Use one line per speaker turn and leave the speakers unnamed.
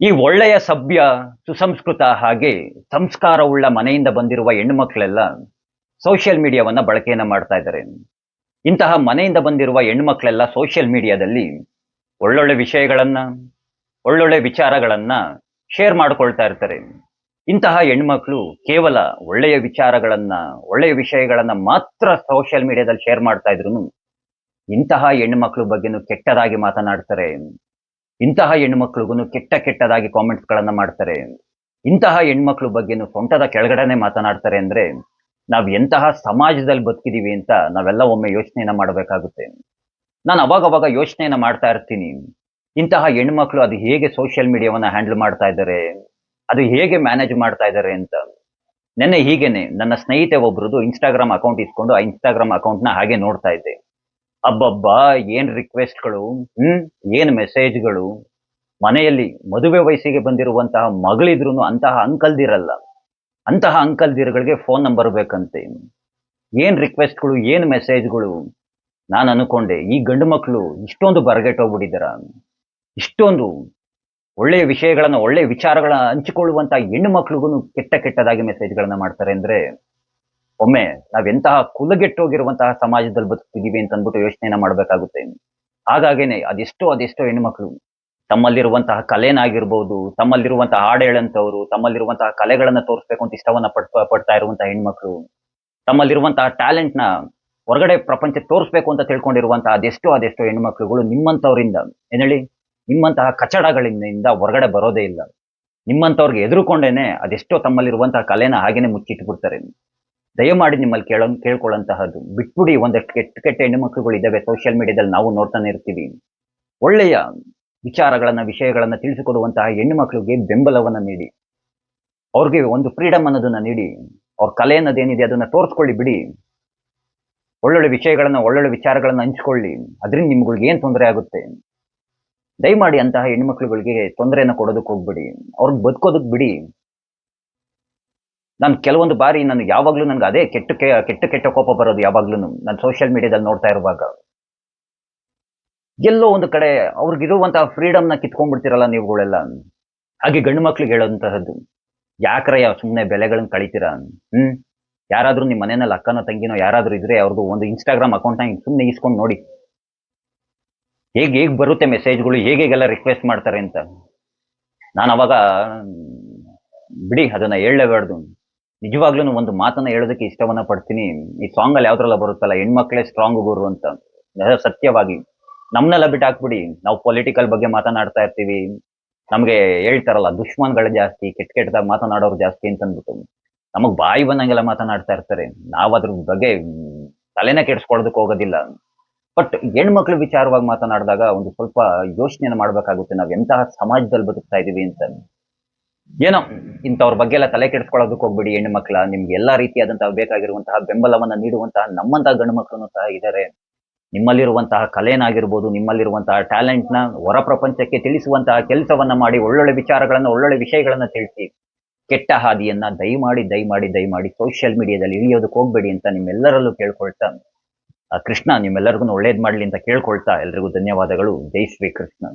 ಈ ಒಳ್ಳೆಯ ಸಭ್ಯ ಸುಸಂಸ್ಕೃತ ಹಾಗೆ ಸಂಸ್ಕಾರವುಳ್ಳ ಮನೆಯಿಂದ ಬಂದಿರುವ ಹೆಣ್ಣು ಮಕ್ಕಳೆಲ್ಲ ಸೋಷಿಯಲ್ ಮೀಡಿಯಾವನ್ನ ಬಳಕೆಯನ್ನ ಮಾಡ್ತಾ ಇದ್ದಾರೆ. ಇಂತಹ ಮನೆಯಿಂದ ಬಂದಿರುವ ಹೆಣ್ಣು ಮಕ್ಕಳೆಲ್ಲ ಸೋಷಿಯಲ್ ಮೀಡಿಯಾದಲ್ಲಿ ಒಳ್ಳೊಳ್ಳೆ ವಿಷಯಗಳನ್ನ, ಒಳ್ಳೊಳ್ಳೆ ವಿಚಾರಗಳನ್ನ ಶೇರ್ ಮಾಡ್ಕೊಳ್ತಾ ಇರ್ತಾರೆ. ಇಂತಹ ಹೆಣ್ಮಕ್ಳು ಕೇವಲ ಒಳ್ಳೆಯ ವಿಚಾರಗಳನ್ನ, ಒಳ್ಳೆಯ ವಿಷಯಗಳನ್ನ ಮಾತ್ರ ಸೋಷಿಯಲ್ ಮೀಡಿಯಾದಲ್ಲಿ ಶೇರ್ ಮಾಡ್ತಾ ಇದ್ರು ಇಂತಹ ಹೆಣ್ಮಕ್ಳು ಬಗ್ಗೆನೂ ಕೆಟ್ಟದಾಗಿ ಮಾತನಾಡ್ತಾರೆ. ಇಂತಹ ಹೆಣ್ಮಕ್ಳಿಗೂ ಕೆಟ್ಟ ಕೆಟ್ಟದಾಗಿ ಕಾಮೆಂಟ್ಸ್ ಗಳನ್ನ ಮಾಡ್ತಾರೆ. ಇಂತಹ ಹೆಣ್ಮಕ್ಳ ಬಗ್ಗೆನೂ ಸೊಂಟದ ಕೆಳಗಡೆನೆ ಮಾತನಾಡ್ತಾರೆ ಅಂದ್ರೆ, ನಾವ್ ಎಂತಹ ಸಮಾಜದಲ್ಲಿ ಬದುಕಿದೀವಿ ಅಂತ ನಾವೆಲ್ಲ ಒಮ್ಮೆ ಯೋಚನೆಯನ್ನ ಮಾಡಬೇಕಾಗುತ್ತೆ. ನಾನು ಅವಾಗ ಅವಾಗ ಯೋಚನೆಯನ್ನ ಮಾಡ್ತಾ ಇರ್ತೀನಿ. ಇಂತಹ ಹೆಣ್ಮಕ್ಳು ಅದು ಹೇಗೆ ಸೋಷಿಯಲ್ ಮೀಡಿಯಾವನ್ನ ಹ್ಯಾಂಡಲ್ ಮಾಡ್ತಾ ಇದ್ದಾರೆ, ಅದು ಹೇಗೆ ಮ್ಯಾನೇಜ್ ಮಾಡ್ತಾ ಇದ್ದಾರೆ ಅಂತ. ನೆನ್ನೆ ಹೀಗೇನೆ ನನ್ನ ಸ್ನೇಹಿತೆ ಒಬ್ರದ್ದು ಇನ್ಸ್ಟಾಗ್ರಾಮ್ ಅಕೌಂಟ್ ಇಸ್ಕೊಂಡು ಆ ಇನ್ಸ್ಟಾಗ್ರಾಮ್ ಅಕೌಂಟ್ನ ಹಾಗೆ ನೋಡ್ತಾ ಇದ್ದೆ. ಅಬ್ಬಬ್ಬಾ, ಏನ್ ರಿಕ್ವೆಸ್ಟ್ಗಳು ಹ್ಮ್, ಏನ್ ಮೆಸೇಜ್ಗಳು ಮನೆಯಲ್ಲಿ ಮದುವೆ ವಯಸ್ಸಿಗೆ ಬಂದಿರುವಂತಹ ಮಗಳಿದ್ರು ಅಂತಹ ಅಂಕಲ್ದಿರಲ್ಲ. ಅಂತಹ ಅಂಕಲ್ದಿರುಗಳಿಗೆ ಫೋನ್ ನಂಬರ್ ಬೇಕಂತೆ. ಏನ್ ರಿಕ್ವೆಸ್ಟ್ಗಳು ಏನ್ ಮೆಸೇಜ್ಗಳು ನಾನು ಅನ್ಕೊಂಡೆ, ಈ ಗಂಡು ಮಕ್ಕಳು ಇಷ್ಟೊಂದು ಬರಗೆಟ್ಟೋಗ್ಬಿಟ್ಟಿದ್ದಾರ ಇಷ್ಟೊಂದು ಒಳ್ಳೆಯ ವಿಷಯಗಳನ್ನ, ಒಳ್ಳೆಯ ವಿಚಾರಗಳನ್ನ ಹಂಚಿಕೊಳ್ಳುವಂತ ಹೆಣ್ಣು ಮಕ್ಳಿಗೂ ಕೆಟ್ಟ ಕೆಟ್ಟದಾಗಿ ಮೆಸೇಜ್ಗಳನ್ನ ಮಾಡ್ತಾರೆ ಅಂದ್ರೆ ಒಮ್ಮೆ ನಾವೆಂತಹ ಕುಲಗೆಟ್ಟೋಗಿರುವಂತಹ ಸಮಾಜದಲ್ಲಿ ಬದುಕ್ತಿದ್ದೀವಿ ಅಂತ ಅಂದ್ಬಿಟ್ಟು ಯೋಚನೆಯನ್ನ ಮಾಡ್ಬೇಕಾಗುತ್ತೆ. ಹಾಗಾಗೇನೆ ಅದೆಷ್ಟೋ ಅದೆಷ್ಟೋ ಹೆಣ್ಮಕ್ಳು ತಮ್ಮಲ್ಲಿರುವಂತಹ ಕಲೆನಾಗಿರ್ಬೋದು, ತಮ್ಮಲ್ಲಿರುವಂತಹ ಹಾಡು ಹೇಳಂತವ್ರು ತಮ್ಮಲ್ಲಿರುವಂತಹ ಕಲೆಗಳನ್ನ ತೋರಿಸ್ಬೇಕು ಅಂತ ಇಷ್ಟವನ್ನ ಪಡ್ ಪಡ್ತಾ ಇರುವಂತಹ ಹೆಣ್ಮಕ್ಳು ತಮ್ಮಲ್ಲಿರುವಂತಹ ಟ್ಯಾಲೆಂಟ್ನ ಹೊರಗಡೆ ಪ್ರಪಂಚಕ್ಕೆ ತೋರಿಸ್ಬೇಕು ಅಂತ ತಿಳ್ಕೊಂಡಿರುವಂತಹ ಅದೆಷ್ಟೋ ಅದೆಷ್ಟೋ ಹೆಣ್ಮಕ್ಳುಗಳು ನಿಮ್ಮಂತವರಿಂದ ಏನ್ ಹೇಳಿ? ನಿಮ್ಮಂತಹ ಕಚಡಗಳಿಂದ ಹೊರಗಡೆ ಬರೋದೇ ಇಲ್ಲ. ನಿಮ್ಮಂತವ್ರಿಗೆ ಎದುರುಕೊಂಡೇನೆ ಅದೆಷ್ಟೋ ತಮ್ಮಲ್ಲಿರುವಂತಹ ಕಲೆನ ಹಾಗೇನೆ ಮುಚ್ಚಿಟ್ಬಿಡ್ತಾರೆ. ದಯಮಾಡಿ ನಿಮ್ಮಲ್ಲಿ ಕೇಳೋ ಕೇಳ್ಕೊಳ್ಳೋಂತಹದ್ದು ಬಿಟ್ಬಿಡಿ ಒಂದಷ್ಟು ಕೆಟ್ಟ ಕೆಟ್ಟ ಹೆಣ್ಣುಮಕ್ಳುಗಳು ಇದ್ದಾವೆ ಸೋಷಿಯಲ್ ಮೀಡಿಯಾದಲ್ಲಿ ನಾವು ನೋಡ್ತಾನೆ ಇರ್ತೀವಿ. ಒಳ್ಳೆಯ ವಿಚಾರಗಳನ್ನ, ವಿಷಯಗಳನ್ನ ತಿಳಿಸಿಕೊಡುವಂತಹ ಹೆಣ್ಣು ಮಕ್ಕಳಿಗೆ ಬೆಂಬಲವನ್ನ ನೀಡಿ. ಅವ್ರಿಗೆ ಒಂದು ಫ್ರೀಡಮ್ ಅನ್ನೋದನ್ನ ನೀಡಿ. ಅವ್ರ ಕಲೆ ಅನ್ನೋದೇನಿದೆ ಅದನ್ನ ತೋರಿಸ್ಕೊಳ್ಳಿ ಬಿಡಿ. ಒಳ್ಳೊಳ್ಳೆ ವಿಷಯಗಳನ್ನ, ಒಳ್ಳೊಳ್ಳೆ ವಿಚಾರಗಳನ್ನ ಹಂಚ್ಕೊಳ್ಳಿ. ಅದರಿಂದ ನಿಮ್ಗಳಿಗೆ ಏನು ತೊಂದರೆ ಆಗುತ್ತೆ? ದಯಮಾಡಿ ಅಂತಹ ಹೆಣ್ಮಕ್ಳುಗಳಿಗೆ ತೊಂದರೆಯನ್ನು ಕೊಡೋದಕ್ಕೆ ಹೋಗ್ಬಿಡಿ. ಅವ್ರಿಗೆ ಬದುಕೋದಕ್ಕೆ ಬಿಡಿ. ನಾನು ಕೆಲವೊಂದು ಬಾರಿ ನನಗೆ ಯಾವಾಗಲೂ ನನಗೆ ಅದೇ ಕೆಟ್ಟ ಕೆಟ್ಟ ಕೆಟ್ಟ ಕೋಪ ಬರೋದು ಯಾವಾಗ್ಲೂ ನಾನು ಸೋಷಿಯಲ್ ಮೀಡಿಯಾದಲ್ಲಿ ನೋಡ್ತಾ ಇರುವಾಗ. ಎಲ್ಲೋ ಒಂದು ಕಡೆ ಅವ್ರಿಗಿರುವಂತಹ ಫ್ರೀಡಮ್ನ ಕಿತ್ಕೊಂಡ್ಬಿಡ್ತೀರಲ್ಲ ನೀವುಗಳೆಲ್ಲ. ಹಾಗೆ ಗಂಡು ಮಕ್ಳಿಗೆ ಹೇಳೋಂತಹದ್ದು ಯಾವ ಸುಮ್ಮನೆ ಬೆಲೆಗಳನ್ನ ಕಳಿತೀರಾ? ಹ್ಮ್? ಯಾರಾದ್ರೂ ನಿಮ್ಮ ಮನೆಯಲ್ಲಿ ಅಕ್ಕನೋ ತಂಗಿನೋ ಯಾರಾದ್ರೂ ಇದ್ರೆ ಅವ್ರದ್ದು ಒಂದು ಇನ್ಸ್ಟಾಗ್ರಾಮ್ ಅಕೌಂಟ್ನ ಸುಮ್ಮನೆ ಇಸ್ಕೊಂಡು ನೋಡಿ. ಹೇಗೆ ಹೇಗೆ ಬರುತ್ತೆ ಮೆಸೇಜ್ಗಳು ಹೇಗೆ, ಹೇಗೆಲ್ಲ ರಿಕ್ವೆಸ್ಟ್ ಮಾಡ್ತಾರೆ ಅಂತ? ನಾನು ಅವಾಗ, ಬಿಡಿ, ಅದನ್ನ ಹೇಳಲೇಬಾರ್ದು. ನಿಜವಾಗ್ಲೂ ಒಂದು ಮಾತನ್ನ ಹೇಳೋದಕ್ಕೆ ಇಷ್ಟವನ್ನ ಪಡ್ತೀನಿ. ಈ ಸಾಂಗ್ ಅಲ್ಲಿ ಯಾವ್ದ್ರಲ್ಲ ಬರುತ್ತಲ್ಲ, ಹೆಣ್ಮಕ್ಳೇ ಸ್ಟ್ರಾಂಗ್ ಗುರು ಅಂತ. ಸತ್ಯವಾಗಿ. ನಮ್ನೆಲ್ಲ ಬಿಟ್ಟು ಹಾಕ್ಬಿಡಿ ನಾವು ಪೊಲಿಟಿಕಲ್ ಬಗ್ಗೆ ಮಾತನಾಡ್ತಾ ಇರ್ತೀವಿ. ನಮ್ಗೆ ಹೇಳ್ತಾರಲ್ಲ, ದುಶ್ಮನ್ಗಳು ಜಾಸ್ತಿ, ಕೆಟ್ಟ ಕೆಟ್ಟದಾಗ ಮಾತನಾಡೋರು ಜಾಸ್ತಿ ಅಂತ ಅಂದ್ಬಿಟ್ಟು ನಮಗ್ ಬಾಯಿ ಬಂದಂಗೆಲ್ಲ ಮಾತನಾಡ್ತಾ ಇರ್ತಾರೆ. ನಾವ್ ಅದ್ರ ಬಗ್ಗೆ ತಲೆನ ಕೆಡ್ಸ್ಕೊಳ್ಳೋದಕ್ಕೆ ಹೋಗೋದಿಲ್ಲ. ಬಟ್ ಹೆಣ್ಮಕ್ಳ ವಿಚಾರವಾಗಿ ಮಾತನಾಡಿದಾಗ ಒಂದು ಸ್ವಲ್ಪ ಯೋಚನೆಯನ್ನು ಮಾಡ್ಬೇಕಾಗುತ್ತೆ. ನಾವ್ ಎಂತಹ ಸಮಾಜದಲ್ಲಿ ಬದುಕ್ತಾ ಇದೀವಿ ಅಂತ. ಏನೋ ಇಂಥವ್ರ ಬಗ್ಗೆ ಎಲ್ಲ ತಲೆ ಕೆಡಿಸ್ಕೊಳ್ಳೋದಕ್ಕೆ ಹೋಗ್ಬಿಡಿ ಹೆಣ್ಣು ಮಕ್ಕಳ. ನಿಮ್ಗೆ ಎಲ್ಲಾ ರೀತಿಯಾದಂತಹ ಬೇಕಾಗಿರುವಂತಹ ಬೆಂಬಲವನ್ನ ನೀಡುವಂತಹ ನಮ್ಮಂತಹ ಗಂಡು ಮಕ್ಕಳನ್ನು ಸಹ ಇದ್ದಾರೆ ನಿಮ್ಮಲ್ಲಿರುವಂತಹ ಕಲೆನಾಗಿರ್ಬೋದು ನಿಮ್ಮಲ್ಲಿರುವಂತಹ ಟ್ಯಾಲೆಂಟ್ನ ಹೊರ ಪ್ರಪಂಚಕ್ಕೆ ತಿಳಿಸುವಂತಹ ಕೆಲಸವನ್ನ ಮಾಡಿ, ಒಳ್ಳೊಳ್ಳೆ ವಿಚಾರಗಳನ್ನ, ಒಳ್ಳೊಳ್ಳೆ ವಿಷಯಗಳನ್ನ ತಿಳಿಸಿ. ಕೆಟ್ಟ ಹಾದಿಯನ್ನ ದಯಮಾಡಿ ದಯಮಾಡಿ ದಯಮಾಡಿ ಸೋಷಿಯಲ್ ಮೀಡಿಯಾದಲ್ಲಿ ಇಳಿಯೋದಕ್ಕೆ ಹೋಗ್ಬೇಡಿ ಅಂತ ನಿಮ್ಮೆಲ್ಲರಲ್ಲೂ ಕೇಳ್ಕೊಳ್ತಾ. ಕೃಷ್ಣ, ನಿಮ್ಮೆಲ್ಲರಿಗೂ ಒಳ್ಳೇದ್ ಮಾಡ್ಲಿ ಅಂತ ಕೇಳ್ಕೊಳ್ತಾ. ಎಲ್ರಿಗೂ ಧನ್ಯವಾದಗಳು. ಜೈ ಶ್ರೀ ಕೃಷ್ಣ